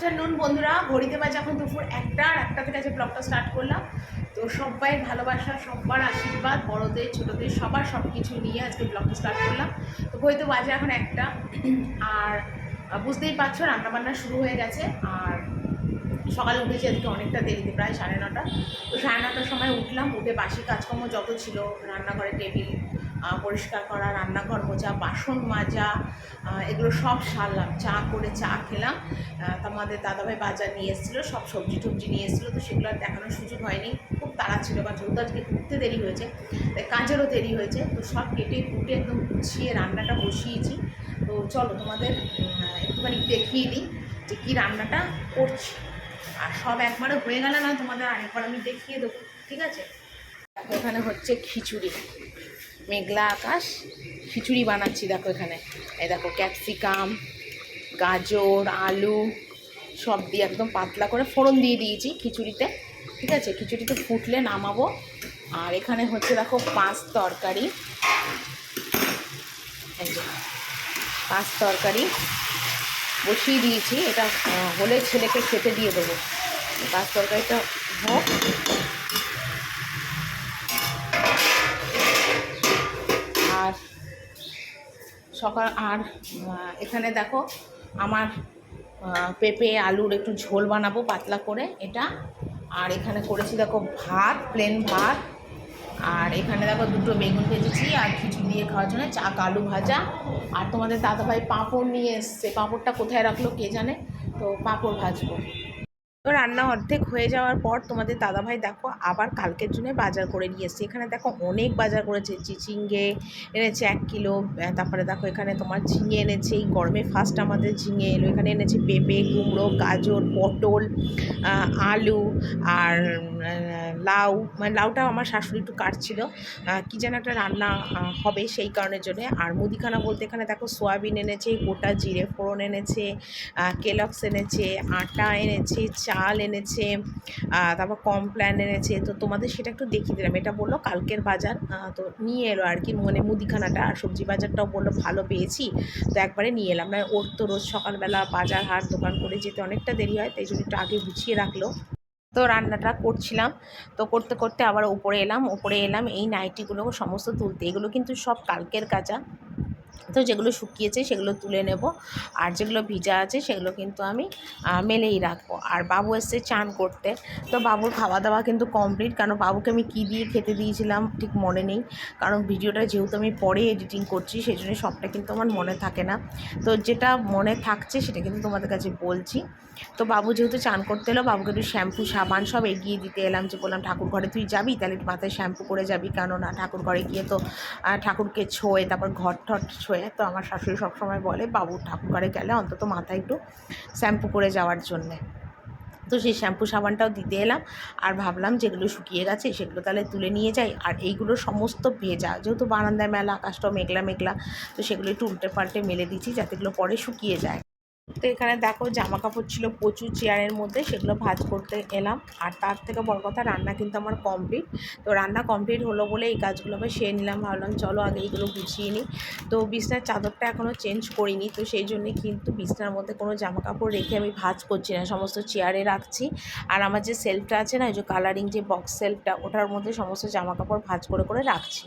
Afternoon বন্ধুরা, ঘড়িতে বাজে এখন দুপুর একটা আর একটা থেকে আজকে ব্লগটা স্টার্ট করলাম। তো সবাই ভালোবাসা সবার আশীর্বাদ, বড়দের, ছোটদের, সবার সব কিছু নিয়ে আজকে ব্লগটা স্টার্ট করলাম। তো ঘড়িতে বাজে এখন একটা। আর বুঝতেই পারছ, রান্নাবান্না শুরু হয়ে গেছে। আর সকালে উঠেছি আজকে অনেকটা দেরিতে, প্রায় সাড়ে নটা। তো সাড়ে নটার সময় উঠলাম, উঠে বাসি কাজকর্ম যত ছিল, রান্নাঘরে টেবিল পরিষ্কার করা, রান্নাঘর মোজা বাসন মাজা এগুলো সব সারলাম। চা করে চা খেলাম। আমাদের দাদাভাই বাজার নিয়ে এসেছিল, সব সবজি টবজি নিয়ে এসেছিল, তো সেগুলো আর দেখানোর সুযোগ হয়নি। খুব তাড়া ছিল বা যেহেতু আজকে ঘুরতে দেরি হয়েছে, তাই কাজেরও দেরি হয়েছে, তো সব কেটে কুটে একদম গুছিয়ে রান্নাটা বসিয়েছি। তো চলো তোমাদের একটুখানি দেখিয়ে দিই যে কী রান্নাটা করছি। আর সব একবারে হয়ে গেল না, তোমাদের আরেকবার আমি দেখিয়ে দেবো, ঠিক আছে? এখানে হচ্ছে খিচুড়ি। মেঘলা আকাশ, খিচুড়ি বানাচ্ছি, দেখো এখানে। এই দেখো ক্যাপসিকাম গাজর, আলু, সব দিয়ে একদম পাতলা করে ফোড়ন দিয়ে দিয়েছি খিচুড়িতে, ঠিক আছে? খিচুড়িতে ফুটলে নামাবো। আর এখানে হচ্ছে, দেখো, পাঁচ তরকারি। পাঁচ তরকারি বসিয়ে দিয়েছি। এটা হলে ছেলেকে খেতে দিয়ে দেবো। পাঁচ তরকারিটা হোক। সকাল আর এখানে দেখো আমার পেঁপে, আলুর একটু ঝোল বানাবো পাতলা করে এটা। আর এখানে করেছি দেখো ভাত প্লেন ভাত। আর এখানে দেখো দুটো বেগুন ভেজেছি আর খিচুড়ি দিয়ে খাওয়ার জন্য চাক আলু ভাজা। আর তোমাদের দাদাভাই পাঁপড় নিয়ে এসছে। পাঁপড়টা কোথায় রাখল কে জানে? তো পাঁপড় ভাজবো। তো রান্না অর্ধেক হয়ে যাওয়ার পর তোমাদের দাদাভাই দেখো আবার কালকের জন্য বাজার করে নিয়ে এসছে। এখানে দেখো অনেক বাজার করেছে, চিচিঙ্গে এনেছে এক কিলো তারপরে দেখো এখানে তোমার ঝিঙে এনেছে, এই গরমে ফার্স্ট আমাদের ঝিঙে এলো। এখানে এনেছে পেঁপে, কুমড়ো, গাজর, পটল আলু আর লাউ। মানে লাউটা আমার শাশুড়ি একটু কাটছিল। কি যেন একটা রান্না হবে সেই কারণের জন্য। আর মুদিখানা বলতে এখানে দেখো সোয়াবিন এনেছে, গোটা জিরে ফোড়ন এনেছে কেলক্স এনেছে, আটা এনেছে চাল এনেছে তারপর কমপ্ল্যান এনেছে, তো তোমাদের সেটা একটু দেখিয়ে দিলাম। এটা বলল কালকের বাজার তো নিয়ে এলো আর কি মানে মুদিখানাটা আর সবজি বাজারটাও বলল ভালো পেয়েছি, তো একবারে নিয়ে এলাম। না ওর তো রোজ সকালবেলা বাজার, হাট, দোকান করে যেতে অনেকটা দেরি হয়, তাই জন্য একটু আগে গুছিয়ে রাখল। তো রান্নাটা করছিলাম, তো করতে করতে আবার উপরে এলাম উপরে এলাম, এই নাইটিগুলো সমস্ত তুলতে, এগুলো কিন্তু সব কালকের কাঁচা। তো যেগুলো শুকিয়েছে সেগুলো তুলে নেব। আর যেগুলো ভিজা আছে সেগুলো কিন্তু আমি মেলেই রাখব। আর বাবু এসছে চান করতে। তো বাবুর খাওয়া দাওয়া কিন্তু কমপ্লিট কারণ বাবুকে আমি কী দিয়ে খেতে দিয়েছিলাম ঠিক মনে নেই। কারণ ভিডিওটা যেহেতু আমি পরে এডিটিং করছি সেই জন্য সবটা কিন্তু আমার মনে থাকে না। তো যেটা মনে থাকছে সেটা কিন্তু তোমাদের কাছে বলছি। তো বাবু যেহেতু চান করতে এলো, বাবুকে একটু শ্যাম্পু সাবান সব এগিয়ে দিতে এলাম যে বললাম, ঠাকুর ঘরে তুই যাবি? তাহলে মাথায় শ্যাম্পু করে যাবি। কেননা ঠাকুর ঘরে গিয়ে তো ঠাকুরকে ছোঁয়ে, তারপর ঘর ঠট ছোঁয়ে তো আমার শাশুড়ি সবসময় বলে, বাবু ঠাকুরে গেলে অন্তত মাথায় একটু শ্যাম্পু করে যাওয়ার জন্যে। তো সেই শ্যাম্পু সাবানটাও দিতে এলাম, আর ভাবলাম যেগুলো শুকিয়ে গেছে সেগুলো তাহলে তুলে নিয়ে যাই। আর এইগুলো সমস্ত ভেজা, যেহেতু বারান্দায় মেলা, আকাশটাও মেঘলা মেঘলা, তো সেগুলো একটু উল্টে পাল্টে মেলে দিচ্ছি যাতে এগুলো পরে শুকিয়ে যায়। তো এখানে দেখো জামা কাপড় ছিল প্রচুর চেয়ারের মধ্যে, সেগুলো ভাজ করতে এলাম। আর তার থেকে বড় কথা, রান্না কিন্তু আমার কমপ্লিট তো রান্না কমপ্লিট হলো বলে এই কাজগুলো আমি সেরে নিলাম। ভাবলাম চলো আগে এইগুলো গুছিয়ে নিই। তো বিছনার চাদরটা এখনও চেঞ্জ করিনি, তো সেই জন্যে কিন্তু বিছনার মধ্যে কোনো জামা কাপড় রেখে আমি ভাজ করছি না, সমস্ত চেয়ারে রাখছি। আর আমার যে সেলফটা আছে না ওই যে কালারিং যে বক্স সেলফটা ওটার মধ্যে সমস্ত জামা কাপড় ভাজ করে করে রাখছি।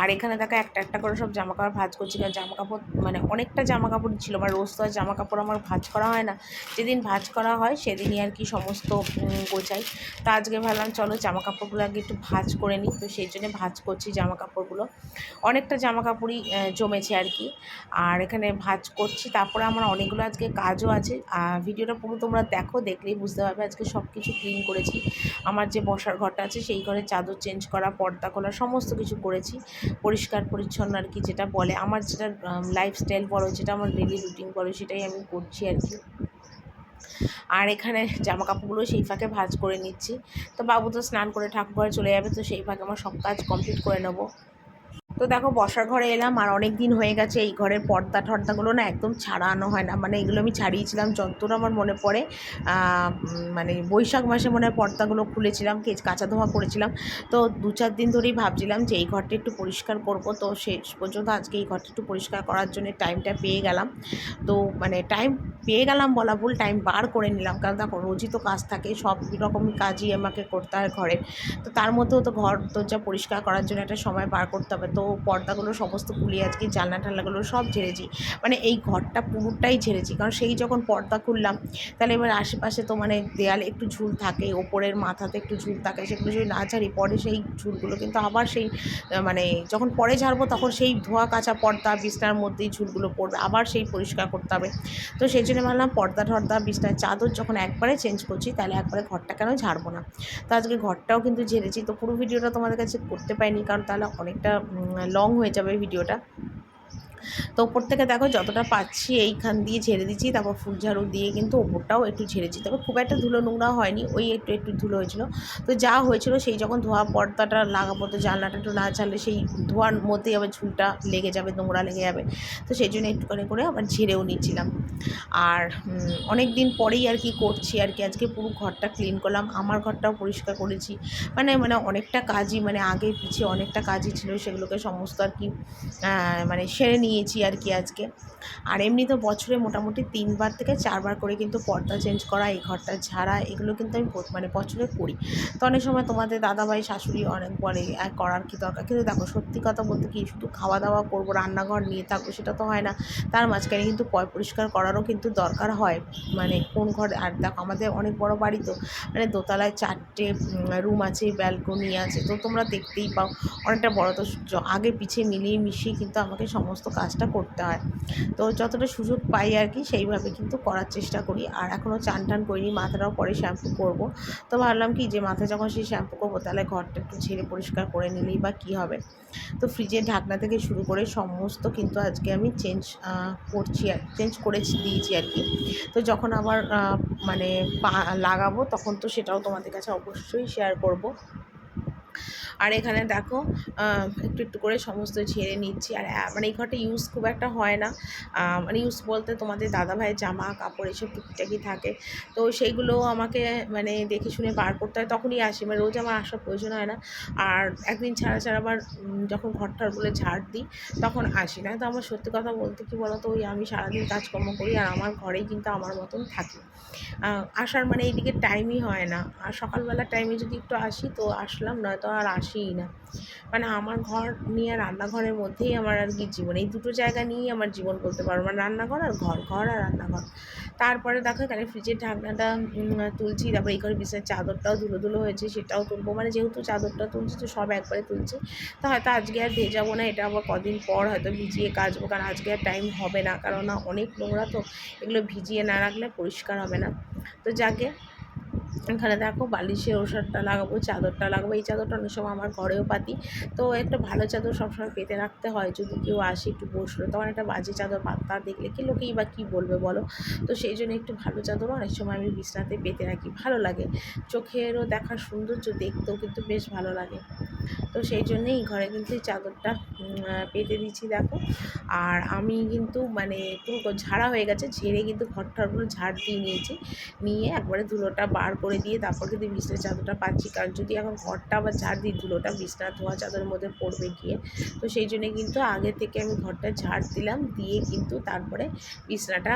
আর এখানে দেখো একটা একটা করে সব জামা কাপড় ভাজ করছি, কারণ জামা কাপড় মানে অনেকটা জামা কাপড় ছিল, আমার রোজ তো জামা কাপড় আমার ভাজ করা হয় না। যেদিন ভাজ করা হয়, সেদিনই আর কি সমস্ত গোছাই। তো আজকে ভাবলাম, চলো জামা কাপড়গুলো আগে একটু ভাজ করে নিই। তো সেই জন্য ভাজ করছি জামা কাপড়গুলো অনেকটা জামা কাপড়ই জমেছে আর কি। আর এখানে ভাজ করছি। তারপরে আমার অনেকগুলো আজকে কাজও আছে। আর ভিডিওটা পুরো তোমরা দেখো, দেখলেই বুঝতে পারবে আজকে সব কিছু ক্লিন করেছি। আমার যে বসার ঘরটা আছে, সেই ঘরে চাদর চেঞ্জ করা, পর্দা খোলা সমস্ত কিছু করেছি। পরিষ্কার, পরিচ্ছন্ন আর কি যেটা বলে। আমার যেটা লাইফস্টাইল বলো, যেটা আমার ডেলি রুটিন বলো, সেটাই আমি করছি আর কি। আর এখানে জামা কাপড়গুলো সেই ফাঁকে ভাজ করে নিচ্ছি। তো বাবু তো স্নান করে ঠাকুর চলে যাবে, তো সেই ফাঁকে আমার সব কাজ কমপ্লিট করে নেব। তো দেখো, বসার ঘরে এলাম আর অনেক দিন হয়ে গেছে। এই ঘরের পর্দা টর্দাগুলো না একদম ছাড়ানো হয় না। মানে এগুলো আমি ছাড়িয়েছিলাম, যতটা আমার মনে পড়ে। মানে বৈশাখ মাসে মনে হয় পর্দাগুলো খুলেছিলাম, কেচ, কাঁচা ধোয়া করেছিলাম। তো দু চার দিন ধরেই ভাবছিলাম যে এই ঘরটা একটু পরিষ্কার করব। তো শেষ পর্যন্ত আজকে এই ঘরটা একটু পরিষ্কার করার জন্য টাইমটা পেয়ে গেলাম। তো মানে টাইম পেয়ে গেলাম বলা ভুল টাইম বার করে নিলাম। কারণ দেখো, রোজই তো কাজ থাকে, সব রকমই কাজই আমাকে করতে হয় ঘরে। তো তার মধ্যেও তো ঘর দরজা পরিষ্কার করার জন্য একটা সময় বার করতে হবে। তো পর্দাগুলো, সমস্ত খুলিয়ে আজকে জানলা টাল্লাগুলো সব ঝেড়েছি। মানে এই ঘরটা পুরোটাই ঝেড়েছি। কারণ সেই যখন পর্দা খুললাম, তাহলে এবার আশেপাশে তো মানে দেয়ালে একটু ঝুল থাকে, ওপরের মাথাতে একটু ঝুল থাকে, সেগুলো যদি না ঝাড়ি, পরে সেই ঝুলগুলো কিন্তু আবার সেই মানে যখন পরে ঝাড়বো তখন সেই ধোয়া কাঁচা পর্দা বিছনার মধ্যেই ঝুলগুলো পড়বে, আবার সেই পরিষ্কার করতে হবে। তো সেই জন্য ভাবলাম পর্দা টর্দা বিছনার চাদর যখন একবারে চেঞ্জ করছি, তাহলে একবারে ঘরটা কেন ঝাড়বো না? তো আজকে ঘরটাও কিন্তু ঝেড়েছি, তো পুরো ভিডিওটা তোমাদের কাছে করতে পারিনি, কারণ তাহলে অনেকটা লং হয়ে যাবে ভিডিওটা তো ওপর থেকে দেখো যতটা পাচ্ছি এইখান দিয়ে ঝেড়ে দিচ্ছি, তারপর ফুল ঝাড়ু দিয়ে কিন্তু ওপরটাও একটু ঝেড়েছি তবে খুব একটা ধুলো নোংরা হয়নি, ওই একটু একটু ধুলো হয়েছিল। তো যা হয়েছিল সেই যখন ধোয়া পর্দাটা লাগাবো, তো জানলাটা একটু না ছাড়লে সেই ধোয়ার মধ্যেই আবার ঝুলটা লেগে যাবে, নোংরা লেগে যাবে। তো সেই জন্য একটুখানি করে আবার ঝেড়েও নিচ্ছিলাম। আর অনেক দিন পরেই আর কি করছি আর কি। আজকে পুরো ঘরটা ক্লিন করলাম, আমার ঘরটাও পরিষ্কার করেছি। মানে মানে অনেকটা কাজই মানে আগে পিছিয়ে অনেকটা কাজই ছিল, সেগুলোকে সমস্ত আর কি মানে সেরে নিয়েছি আর কি আজকে। আর এমনি তো বছরে মোটামুটি তিনবার থেকে চারবার করে কিন্তু পর্দা চেঞ্জ করা এই ঘরটা ঝাড়া এগুলো কিন্তু আমি মানে বছরে করি। তো অনেক সময় তোমাদের দাদাভাই শাশুড়ি অনেক বলে "আহ, করার কি দরকার? কিন্তু দেখো সত্যি কথা বলতে কি শুধু খাওয়া দাওয়া করব রান্নাঘর নিয়ে থাকব সেটা তো হয় না। তার মাঝখানে কিন্তু পয় পরিষ্কার করারও কিন্তু দরকার হয়। মানে কোন ঘর আর দেখো আমাদের অনেক বড় বাড়ি তো মানে দোতলায় চারটে রুম আছে ব্যালকনি আছে তো তোমরা দেখতেই পাও। অনেকটা বড় তো আগে পিছিয়ে মিলিয়ে মিশিয়ে কিন্তু আমাকে সমস্ত কাজটা করতে হয়। তো যতটা সুযোগ পাই আর কি, সেইভাবে কিন্তু করার চেষ্টা করি। আর এখনও চান টান করিনি, মাথাটাও পরে শ্যাম্পু করব। তো ভাবলাম কি যে মাথা যখন সেই শ্যাম্পু করব, তাহলে ঘরটা একটু ঝেড়ে পরিষ্কার করে নিলেই বা কী হবে? তো ফ্রিজের ঢাকনা থেকে শুরু করে সমস্ত কিন্তু আজকে আমি চেঞ্জ করছি আর চেঞ্জ করে দিয়েছি আর কি। তো যখন আবার মানে লাগাবো, তখন তো সেটাও তোমাদের কাছে অবশ্যই শেয়ার করব। আর এখানে দেখো একটু একটু করে সমস্ত ঝেড়ে নিচ্ছি। আর মানে এই ঘরটা ইউজ খুব একটা হয় না। মানে ইউজ বলতে তোমাদের দাদাভাইয়ের জামা, কাপড় এসব টুকিটাকি থাকে। তো সেইগুলো আমাকে মানে দেখে শুনে বার করতে হয়। তখনই আসি মানে রোজ আমার আসার প্রয়োজন হয় না। আর একদিন ছাড়া ছাড়া আবার যখন ঘরটার বলে ঝাড় দিই, তখন আসি না। তো আমার সত্যি কথা বলতে কি বলতো, ওই আমি সারাদিন কাজকর্ম করি আর আমার ঘরেই কিন্তু আমার মতন থাকি। আসার মানে এইদিকে টাইমই হয় না। আর সকালবেলা টাইমে যদি একটু আসি, তো আসলাম। নয়তো আর আসিই না। মানে আমার ঘর নিয়ে আর রান্নাঘরের মধ্যেই আমার আর কি জীবন। এই দুটো জায়গা নিয়েই আমার জীবন বলতে পারো। মানে রান্নাঘর আর ঘর ঘর আর রান্নাঘর। তারপরে দেখো এখানে ফ্রিজের ঢাকনাটা তুলছি, তারপরে এই করে বিছানার চাদরটাও ধুলো ধুলো হয়েছে, সেটাও তুলবো। মানে যেহেতু চাদরটা তুলছি, তো সব একবারে তুলছি। তো হয়তো আজকে আর ভেজাবো না, এটা আবার কদিন পর হয়তো ভিজিয়ে কাচবো, কারণ আজকে আর টাইম হবে না। কারণ অনেক নোংরা তো, এগুলো ভিজিয়ে না রাখলে পরিষ্কার হবে না। তো যাকে এখানে দেখো বালিশের ওষারটা লাগাবো, চাদরটা লাগাবো। এই চাদরটা অনেক সময় আমার ঘরেও পাতি। তো একটা ভালো চাদর সবসময় পেতে রাখতে হয়। যদি কেউ আসে একটু বসল, তখন একটা বাজে চাদর পাতা দেখলে কি লোকেই বা কী বলবে বলো? তো সেই জন্য একটু ভালো চাদর অনেক সময় আমি বিছনাতে পেতে রাখি। ভালো লাগে। চোখেরও দেখার সৌন্দর্য দেখতেও কিন্তু বেশ ভালো লাগে। তো সেই জন্যেই ঘরে কিন্তু এই চাদরটা পেতে দিচ্ছি দেখো। আর আমি কিন্তু মানে পুরো ঝাড়া হয়ে গেছে, ঝেড়ে কিন্তু ঘরটারগুলো ঝাড় দিয়ে নিয়েছি। নিয়ে একবারে ধুলোটা বার করে দিয়ে তারপর কিন্তু বিছনার চাদরটা পাচ্ছি, কারণ যদি এখন ঘরটা আবার ঝাড় দিই ধুলোটা বিছনার ধোয়া চাদরের মধ্যে পড়বে গিয়ে, তো সেই জন্যে কিন্তু আগে থেকে আমি ঘরটা ঝাড় দিলাম, দিয়ে কিন্তু তারপরে বিছনাটা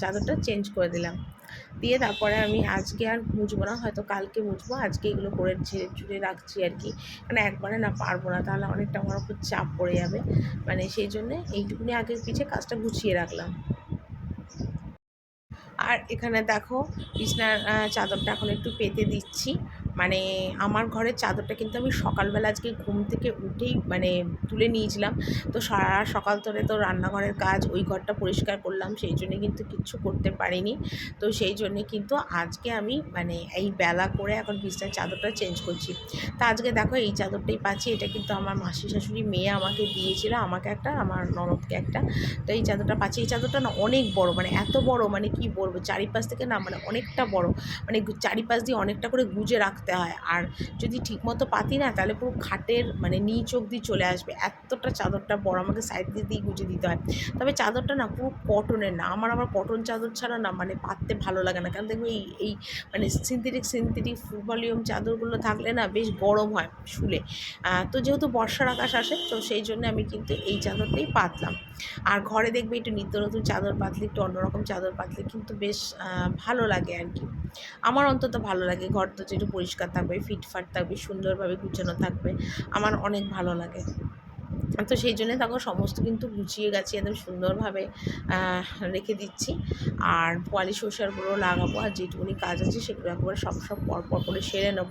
চাদরটা চেঞ্জ করে দিলাম। দিয়ে তারপরে আমি আজকে আর মুছবো না, হয়তো কালকে মুছবো, আজকে এগুলো করে ঝেড়ে ঝুড়ে রাখছি আর কি। মানে একবারে না পারব না, তাহলে অনেকটা আমার উপর চাপ পড়ে যাবে। মানে সেই জন্যে এইটুকুনি আগের পিছিয়ে কাজটা গুছিয়ে রাখলাম। আর এখানে দেখো বিছনার চাদরটা এখন একটু পেতে দিচ্ছি। মানে আমার ঘরের চাদরটা কিন্তু আমি সকালবেলা আজকে ঘুম থেকে উঠেই মানে তুলে নিয়েছিলাম। তো সারা সকাল ধরে তো রান্নাঘরের কাজ ওই ঘরটা পরিষ্কার করলাম, সেই জন্যে কিন্তু কিচ্ছু করতে পারিনি। তো সেই জন্যে কিন্তু আজকে আমি মানে এই বেলা করে এখন বিছনার চাদরটা চেঞ্জ করছি। তা আজকে দেখো এই চাদরটাই পাচ্ছি, এটা কিন্তু আমার মাসি শাশুড়ি মেয়ে আমাকে দিয়েছিল, আমাকে একটা, আমার ননদকে একটা। তো এই চাদরটা পাচ্ছি। এই চাদরটা না অনেক বড় মানে এত বড় মানে কি বলব, চারিপাশ থেকে না মানে অনেকটা বড় মানে চারিপাশ দিয়ে অনেকটা করে গুজে রাখতে রাখতে হয়। আর যদি ঠিকমতো পাতি না, তাহলে পুরো খাটের মানে নিচ অব্দি চলে আসবে। এতটা চাদরটা বড় আমাকে সাইড দিয়ে দিয়ে গুজে দিতে হয়। তবে চাদরটা না পুরো কটনের না। আমার আবার কটন চাদর ছাড়া না মানে পাততে ভালো লাগে না। কারণ দেখবে এই এই মানে সিনথেটিক সিনথেটিক ভলিউম চাদরগুলো থাকলে না বেশ গরম হয় শুলে। তো যেহেতু বর্ষার আকাশ আসে, তো সেই জন্য আমি কিন্তু এই চাদরটাই পাতলাম। আর ঘরে দেখবে একটু নিত্য নতুন চাদর পাতলে, একটু অন্যরকম চাদর পাতলে কিন্তু বেশ ভালো লাগে আর কি। আমার অন্তত ভালো লাগে, ঘর তো একটু পরিষ্কার থাকবে, ফিটফাট থাকবে, সুন্দরভাবে গুছানো থাকবে, আমার অনেক ভালো লাগে। তো সেই জন্য তখন সমস্ত কিন্তু গুছিয়ে গেছি একদম সুন্দরভাবে রেখে দিচ্ছি। আর পোয়ালি শসারগুলো লাগাবো, আর যেটুকুনি কাজ আছে সেগুলো একবার সব সব পর পর করে সেরে নেব।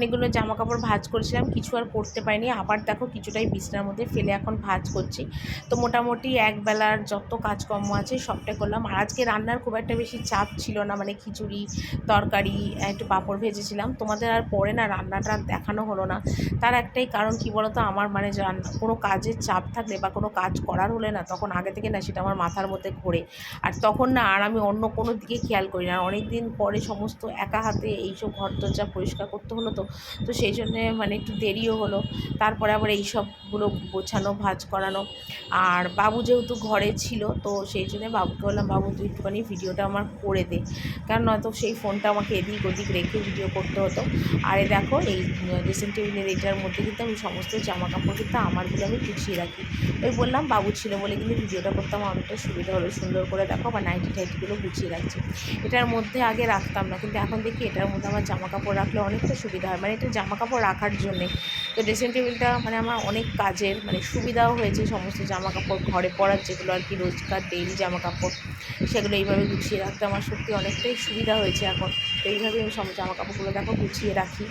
অনেকগুলো জামা কাপড় ভাঁজ করেছিলাম, কিছু আর করতে পারিনি। আবার দেখো কিছুটাই বিছনার মধ্যে ফেলে এখন ভাঁজ করছি। তো মোটামুটি এক বেলার যত কাজকর্ম আছে সবটাই করলাম। আর আজকে রান্নার খুব একটা বেশি চাপ ছিল না মানে খিচুড়ি, তরকারি, একটু পাঁপড় ভেজেছিলাম। তোমাদের আর পরে না রান্নাটা দেখানো হলো না। তার একটাই কারণ কি বলতো? আমার মানে রান্না কোনো কাজের চাপ থাকলে বা কোনো কাজ করার হলে না তখন আগে থেকে না সেটা আমার মাথার মধ্যে ঘোরে। আর তখন না আর আমি অন্য কোনো দিকে খেয়াল করি না। অনেক দিন পরে সমস্ত একা হাতে এইসব ঘর দরজা পরিষ্কার করতে হলো তো তো সেই জন্যে মানে একটু দেরিও হলো। তারপরে আবার এই সবগুলো গোছানো, ভাজ করানো। আর বাবু যেহেতু ঘরে ছিল, তো সেই জন্যে বাবুকে বললাম, বাবু, তুই একটুখানি ভিডিওটা আমার করে দে। কারণ নয়তো সেই ফোনটা আমাকে এদিক ওদিক রেখে ভিডিও করতে হতো। আর দেখো, এই ড্রেসিং টেবিলের এটার মধ্যে কিন্তু আমি সমস্ত জামা কাপড় কিন্তু আমারগুলো আমি গুছিয়ে রাখি। ওই বললাম, বাবু ছিল বলে কিন্তু ভিডিওটা করতে আমার অনেকটা সুবিধা হলো। সুন্দর করে দেখো বা নাইটি টাইটিগুলো গুছিয়ে রাখছি। এটার মধ্যে আগে রাখতাম না, কিন্তু এখন দেখি এটার মধ্যে আমার জামা কাপড় রাখলে অনেকটা সুবিধা হয় মানে এটা জামা কাপড় রাখার জন্যে। তো ড্রেসিং টেবিলটা মানে আমার অনেক কাজের মানে সুবিধাও হয়েছে সমস্ত জামা কাপড় ঘরে পরার যেগুলো আর কি রোজকার ডেইলি জামা কাপড় সেগুলো এইভাবে গুছিয়ে রাখতে আমার সত্যি অনেকটাই সুবিধা হয়েছে এখন। তো এইভাবে আমি সব জামা কাপড়গুলো দেখো গুছিয়ে রাখি।